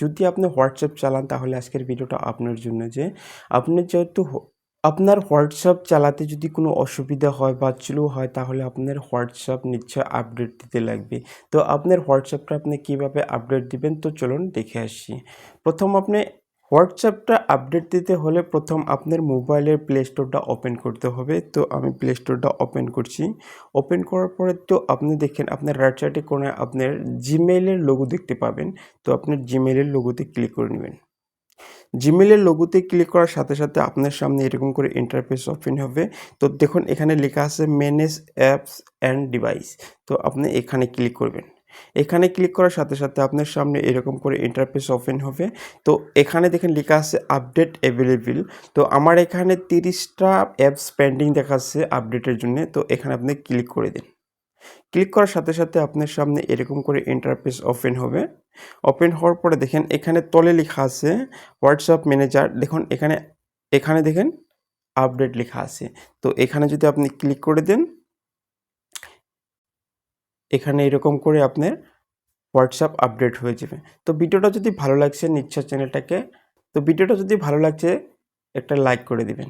যদি আপনি হোয়াটসঅ্যাপ চালান, তাহলে আজকের ভিডিওটা আপনার জন্য যে, আপনি যেহেতু আপনার হোয়াটসঅ্যাপ চালাতে যদি কোনো অসুবিধা হয় বা স্লো হয়, তাহলে আপনার হোয়াটসঅ্যাপ নিশ্চয় আপডেট দিতে লাগবে। তো আপনার হোয়াটসঅ্যাপটা আপনি কীভাবে আপডেট দিবেন, তো চলুন দেখে আসি। প্রথম আপনি হোয়াটসঅ্যাপটা আপডেট দিতে হলে প্রথম আপনার মোবাইলের প্লে স্টোরটা ওপেন করতে হবে। তো আমি প্লে স্টোরটা ওপেন করছি। ওপেন করার পরে তো আপনি দেখেন, আপনার রাইট সাইডে কোণে আপনার জিমেইলের লোগো দেখতে পাবেন। তো আপনার জিমেইলের লোগোতে ক্লিক করে নেবেন। জিমেইলের লোগোতে ক্লিক করার সাথে সাথে আপনার সামনে এরকম করে ইন্টারফেস ওপেন হবে। তো দেখুন, এখানে লেখা আছে ম্যানেজ অ্যাপস অ্যান্ড ডিভাইস তো আপনি এখানে ক্লিক করবেন। এখানে ক্লিক করার সাথে সাথে আপনার সামনে এরকম করে ইন্টারফেস ওপেন হবে। তো এখানে দেখেন লেখা আছে আপডেট অ্যাভেলেবেল তো আমার এখানে তিরিশটা অ্যাপস পেন্ডিং দেখাচ্ছে আপডেটের জন্য। তো এখানে আপনি ক্লিক করে দিন। ক্লিক করার সাথে সাথে আপনার সামনে এরকম করে ইন্টারফেস ওপেন হবে। ওপেন হওয়ার পরে দেখেন এখানে তলে লেখা আছে হোয়াটসঅ্যাপ ম্যানেজার দেখুন এখানে এখানে দেখেন আপডেট লেখা আছে। তো এখানে যদি আপনি ক্লিক করে দেন এখানে এরকম করে আপনার হোয়াটসঅ্যাপ আপডেট হয়ে যাবে। তো ভিডিওটা যদি ভালো লাগছে নিচ্ছা চ্যানেলটাকে তো ভিডিওটা যদি ভালো লাগছে, একটা লাইক করে দিবেন।